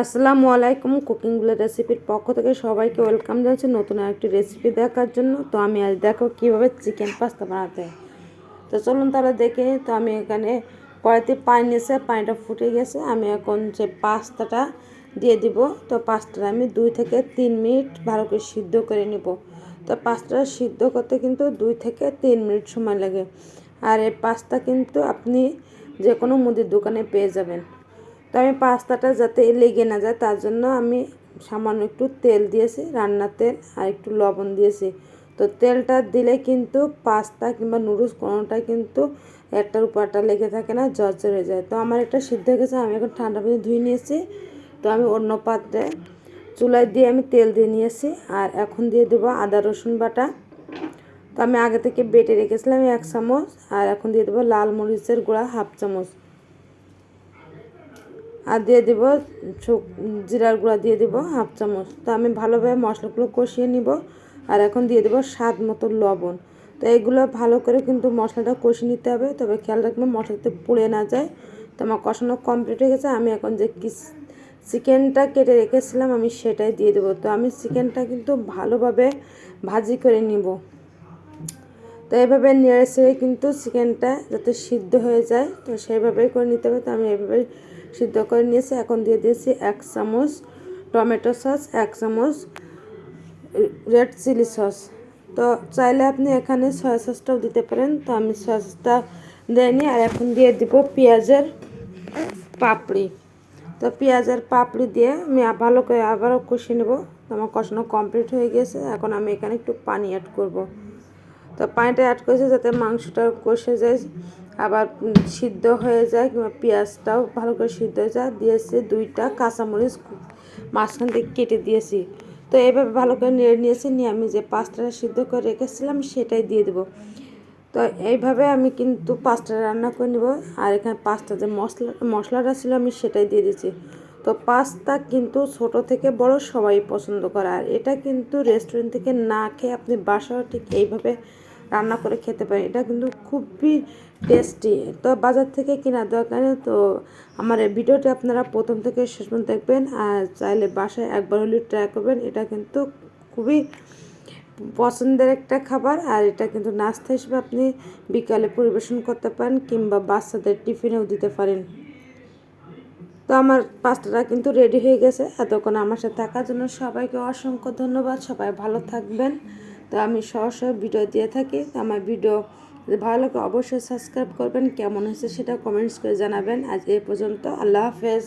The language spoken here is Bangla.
আসসালামু আলাইকুম কুকিংগুলো রেসিপির পক্ষ থেকে সবাইকে ওয়েলকাম জানাচ্ছি নতুন একটি রেসিপি দেখার জন্য। তো আমি আজ দেখো কীভাবে চিকেন পাস্তা বানাতে। তো চলুন তাহলে দেখে। তো আমি এখানে কড়াইতে পানি নিয়েছে, পানিটা ফুটে গেছে। আমি এখন যে পাস্তাটা দিয়ে দিব, তো পাস্তাটা আমি দুই থেকে তিন মিনিট ভালো করে সিদ্ধ করে নিব। তো পাস্তাটা সিদ্ধ করতে কিন্তু দুই থেকে তিন মিনিট সময় লাগে। আর এই পাস্তা কিন্তু আপনি যে কোনো মুদির দোকানে পেয়ে যাবেন। তো আমি পাস্তাটা যাতে লেগে না যায়, তার জন্য আমি সামান্য একটু তেল দিয়েছি রান্নার তেল আর একটু লবণ দিয়েছি। তো তেলটা দিলে কিন্তু পাস্তা কিংবা নুডলস কোনোটা কিন্তু একটার উপরটা লেগে থাকে না জর্জর হয়ে যায়। তো আমার এটা সিদ্ধ হয়ে গেছে, আমি এখন ঠান্ডা পানি ধুয়ে নিয়েছি। তো আমি অন্য পাত্রে চুলায় দিয়ে আমি তেল দিয়ে নিয়েছি আর এখন দিয়ে দেবো আদা, রসুন বাটা। তো আমি আগে থেকে বেটে রেখেছিলাম এক চামচ আর এখন দিয়ে দেবো লাল মরিচের গুঁড়া হাফ চামচ। আর দিয়ে দিব জিরার গুঁড়া দিয়ে দিব হাফ চামচ। তো আমি ভালোভাবে মশলাগুলো কষিয়ে নিব আর এখন দিয়ে দেবো স্বাদ মতো লবণ। তো এগুলো ভালো করে কিন্তু মশলাটা কষিয়ে নিতে হবে, তবে খেয়াল রাখবেন মশলাতে পুড়ে না যায়। তো আমার কষানো কমপ্লিট হয়ে গেছে, আমি এখন যে কিস, চিকেনটা কেটে রেখেছিলাম আমি সেটাই দিয়ে দেবো। তো আমি চিকেনটা কিন্তু ভালোভাবে ভাজি করে নিব। তো এভাবে নেড়ে ছেড়ে কিন্তু চিকেনটা যাতে সিদ্ধ হয়ে যায়, তো সেইভাবেই করে নিতে হবে। তো আমি এইভাবে সিদ্ধ করে নিয়েছি। এখন দিয়ে দিয়েছি এক চামচ টমেটো সস, এক চামচ রেড চিলি সস। তো চাইলে আপনি এখানে সয়া সসটাও দিতে পারেন। তো আমি সয়া সসটা দেয়নি আর এখন দিয়ে দিব পেঁয়াজের পাপড়ি। তো পেঁয়াজের পাপড়ি দিয়ে আমি ভালো করে আবারও কষিয়ে নেব। আমার কষানো কমপ্লিট হয়ে গেছে। এখন আমি এখানে একটু পানি অ্যাড করব। তো পানিটা অ্যাড করেছে যাতে মাংসটা কষে যায়। আবার সিদ্ধ হয়ে যায় কিংবা পেঁয়াজটাও ভালো করে সিদ্ধ হয়ে যায়। দিয়েছি দুইটা কাঁচামরিচ মাঝখান থেকে কেটে দিয়েছি। তো এইভাবে ভালো করে নেড়ে নিয়েছি, নিয়ে আমি যে পাস্তাটা সিদ্ধ করে রেখেছিলাম সেটাই দিয়ে দেবো। তো এইভাবে আমি কিন্তু পাস্তাটা রান্না করে নেব। আর এখানে পাস্তা যে মশলা, মশলাটা ছিল আমি সেটাই দিয়ে দিয়েছি। তো পাস্তা কিন্তু ছোট থেকে বড় সবাই পছন্দ করে। আর এটা কিন্তু রেস্টুরেন্ট থেকে না খেয়ে আপনি বাসাও ঠিক এইভাবে রান্না করে খেতে পারেন এটা কিন্তু খুবই টেস্টি তো বাজার থেকে কেনার দরকার নেই, তো আমার ভিডিওটি আপনারা প্রথম থেকে শেষ পর্যন্ত দেখবেন। আর চাইলে বাসায় একবার হলেও ট্রাই করবেন। এটা কিন্তু খুবই পছন্দের একটা খাবার। আর এটা কিন্তু নাস্তা হিসেবে আপনি বিকালে পরিবেশন করতে পারেন কিংবা বাচ্চাদের টিফিনেও দিতে পারেন। তো আমার পাস্তাটা কিন্তু রেডি হয়ে গেছে। এতক্ষণ আমার সাথে থাকার জন্য সবাইকে অসংখ্য ধন্যবাদ। সবাই ভালো থাকবেন। তো আমি সহসা ভিডিও দিয়ে থাকি। তো আমার ভিডিও ভালো লাগে অবশ্যই সাবস্ক্রাইব করবেন। কেমন হয়েছে সেটা কমেন্টস করে জানাবেন। আজ এ পর্যন্ত আল্লাহ হাফেজ।